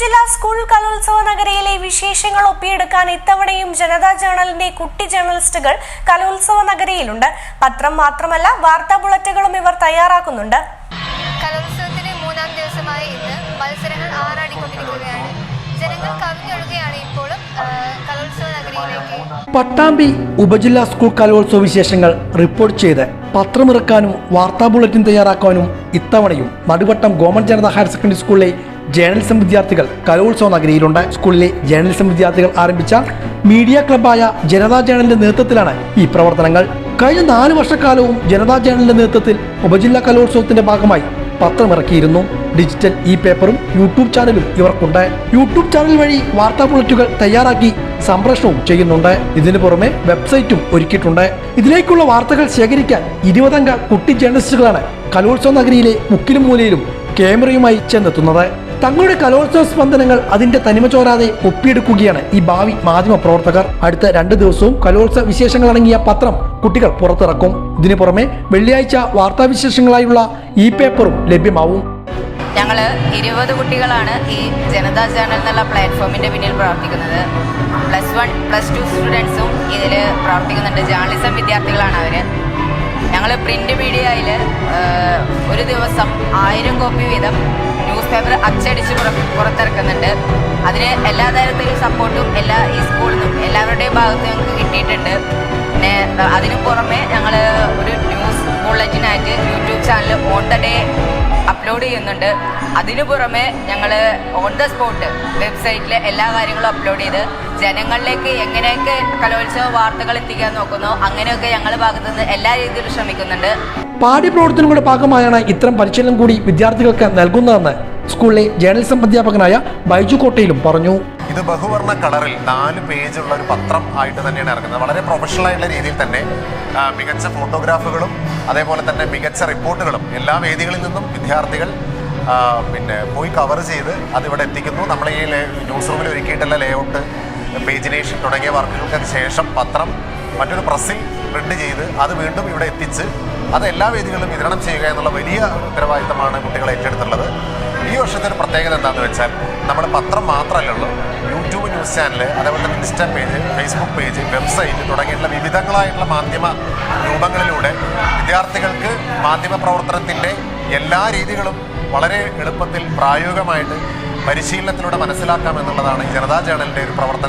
ഉപജില്ലാ സ്കൂൾ കലോത്സവ നഗരയിലെ വിശേഷങ്ങൾ ഒപ്പിയെടുക്കാൻ ഇത്തവണയും ജനതാ ജേണലിന്റെ കുട്ടി ജേർണലിസ്റ്റുകൾ കലോത്സവ നഗരയിലുണ്ട്. പത്രം മാത്രമല്ല വാർത്താ ബുള്ളറ്റുകളും ഇവർ തയ്യാറാക്കുന്നുണ്ട്. കലോത്സവത്തിന്റെ മൂന്നാം ദിവസമായ ഇന്ന് മത്സരങ്ങൾ ആറാടിക്കൊണ്ടിരിക്കുകയാണ്. ജനങ്ങൾ കവിഞ്ഞൊഴുകയാണ് ഇപ്പോഴും കലോത്സവ നഗരിയിലേക്ക്. പട്ടാമ്പി ഉപജില്ലാ സ്കൂൾ കലോത്സവ വിശേഷങ്ങൾ റിപ്പോർട്ട് ചെയ്ത് പത്രമിറക്കാനും വാർത്താ ബുള്ളറ്റിൻ തയ്യാറാക്കാനും ഇത്തവണയും Naduvattom government Janatha higher secondary സ്കൂളിലെ ജേർണലിസം വിദ്യാർത്ഥികൾ കലോത്സവ നഗരിയിലുണ്ട്. സ്കൂളിലെ ജേർണലിസം വിദ്യാർത്ഥികൾ ആരംഭിച്ച മീഡിയ ക്ലബായ ജനതാ ജേണലിന്റെ നേതൃത്വത്തിലാണ് ഈ പ്രവർത്തനങ്ങൾ. കഴിഞ്ഞ നാല് വർഷക്കാലവും ജനതാ ജേണലിന്റെ നേതൃത്വത്തിൽ ഉപജില്ലാ കലോത്സവത്തിന്റെ ഭാഗമായി പത്രമിറക്കിയിരുന്നു. ഡിജിറ്റൽ ഇ പേപ്പറും യൂട്യൂബ് ചാനലും ഇവർക്കുണ്ട്. യൂട്യൂബ് ചാനൽ വഴി വാർത്താ ബുള്ളറ്റുകൾ തയ്യാറാക്കി സംപ്രേഷണവും ചെയ്യുന്നുണ്ട്. ഇതിനു പുറമെ വെബ്സൈറ്റും ഒരുക്കിയിട്ടുണ്ട്. ഇതിലേക്കുള്ള വാർത്തകൾ ശേഖരിക്കാൻ ഇരുപതംഗ കുട്ടി ജേണലിസ്റ്റുകളാണ് കലോത്സവ നഗരിയിലെ മുക്കിലും മൂലയിലും ക്യാമറയുമായി ചെന്നെത്തുന്നത്. തങ്ങളുടെ കലോത്സവ സ്പന്ദനങ്ങൾ അതിന്റെ തനിമ ചോരാതെ ഒപ്പിയെടുക്കുകയാണ് ഈ ഭാവി മാധ്യമ പ്രവർത്തകർ. അടുത്ത രണ്ട് ദിവസവും കലോത്സവ വിശേഷങ്ങൾ അടങ്ങിയ പത്രം കുട്ടികൾ പുറത്തിറക്കും. ഇതിനു പുറമെ വെള്ളിയാഴ്ച വാർത്താവിശേഷങ്ങളായുള്ള ഇ പേപ്പറും ലഭ്യമാവും. ഞങ്ങൾ ഇരുപത് കുട്ടികളാണ് ഈ ജനതാ ചാനൽ എന്നുള്ള പ്ലാറ്റ്ഫോമിന്റെ പിന്നിൽ പ്രവർത്തിക്കുന്നത്. പ്ലസ് വൺ പ്ലസ് ടു സ്റ്റുഡൻസും ഇതിൽ പ്രവർത്തിക്കുന്നുണ്ട്. ജേർണലിസം വിദ്യാർത്ഥികളാണ് അവർ ഞങ്ങൾ പ്രിന്റ് മീഡിയയിൽ ഒരു ദിവസം ആയിരം കോപ്പി വീതം ന്യൂസ് പേപ്പർ അച്ചടിച്ച് പുറ പുറത്തിറക്കുന്നുണ്ട്. അതിന് എല്ലാ തരത്തിലും സപ്പോർട്ടും എല്ലാ ഈ സ്കൂളിൽ നിന്നും എല്ലാവരുടെയും ഭാഗത്ത് ഞങ്ങൾക്ക് കിട്ടിയിട്ടുണ്ട്. പിന്നെ അതിനു പുറമെ ഞങ്ങൾ ഒരു news ബുള്ളറ്റിനായിട്ട് YouTube channel on the day upload ചെയ്യുന്നുണ്ട്. അതിനു പുറമെ ഞങ്ങൾ ഓൺ ദ സ്പോട്ട് വെബ്സൈറ്റിൽ എല്ലാ കാര്യങ്ങളും അപ്ലോഡ് ചെയ്ത് ജനങ്ങളിലേക്ക് എങ്ങനെയൊക്കെ കലോത്സവ വാർത്തകൾ എത്തിക്കാൻ നോക്കുന്നു അങ്ങനെയൊക്കെ ഞങ്ങളുടെ ഭാഗത്തുനിന്ന് എല്ലാ രീതിയിലും ശ്രമിക്കുന്നുണ്ട്. പാഠ്യപ്രവർത്തനങ്ങളുടെ ഭാഗമായാണ് ഇത്തരം പരിശീലനം കൂടി വിദ്യാർത്ഥികൾക്ക് നൽകുന്നതെന്ന് സ്കൂളിലെ ജേർണലിസം അധ്യാപകനായ ബൈജു കോട്ടയിലും പറഞ്ഞു. ഇത് ബഹുവർണ കളറിൽ നാല് പേജുള്ള ഒരു പത്രം ആയിട്ട് തന്നെയാണ് ഇറങ്ങുന്നത്. വളരെ പ്രൊഫഷണൽ ആയിട്ടുള്ള രീതിയിൽ തന്നെ മികച്ച ഫോട്ടോഗ്രാഫുകളും അതേപോലെ തന്നെ മികച്ച റിപ്പോർട്ടുകളും എല്ലാ വേദികളിൽ നിന്നും വിദ്യാർത്ഥികൾ പിന്നെ പോയി കവർ ചെയ്ത് അതിവിടെ എത്തിക്കുന്നു. നമ്മൾ ഈ ന്യൂസ് റൂമിൽ ഒരുക്കിയിട്ടുള്ള ലേഔട്ട് പേജിനേഷൻ തുടങ്ങിയ വർക്കുകൾക്ക് ശേഷം പത്രം മറ്റൊരു പ്രസ്സിൽ പ്രിന്റ് ചെയ്ത് അത് വീണ്ടും ഇവിടെ എത്തിച്ച് അത് എല്ലാ വേദികളിലും വിതരണം ചെയ്യുക എന്നുള്ള വലിയ ഉത്തരവാദിത്തമാണ് കുട്ടികളെ ഏറ്റെടുത്തുള്ളത് ഈ വർഷത്തെ ഒരു പ്രത്യേകത എന്താണെന്ന് വെച്ചാൽ നമ്മുടെ പത്രം മാത്രമല്ലുള്ളൂ യൂട്യൂബ് ന്യൂസ് ചാനൽ അതേപോലെ തന്നെ Insta page Facebook page website തുടങ്ങിയിട്ടുള്ള വിവിധങ്ങളായിട്ടുള്ള മാധ്യമ രൂപങ്ങളിലൂടെ വിദ്യാർത്ഥികൾക്ക് മാധ്യമ പ്രവർത്തനത്തിന്റെ എല്ലാ രീതികളും വളരെ എളുപ്പത്തിൽ പ്രായോഗികമായിട്ട് പരിശീലനത്തിലൂടെ മനസ്സിലാക്കാം എന്നുള്ളതാണ് ജനതാ ജേണലിന്റെ ഒരു പ്രവർത്തന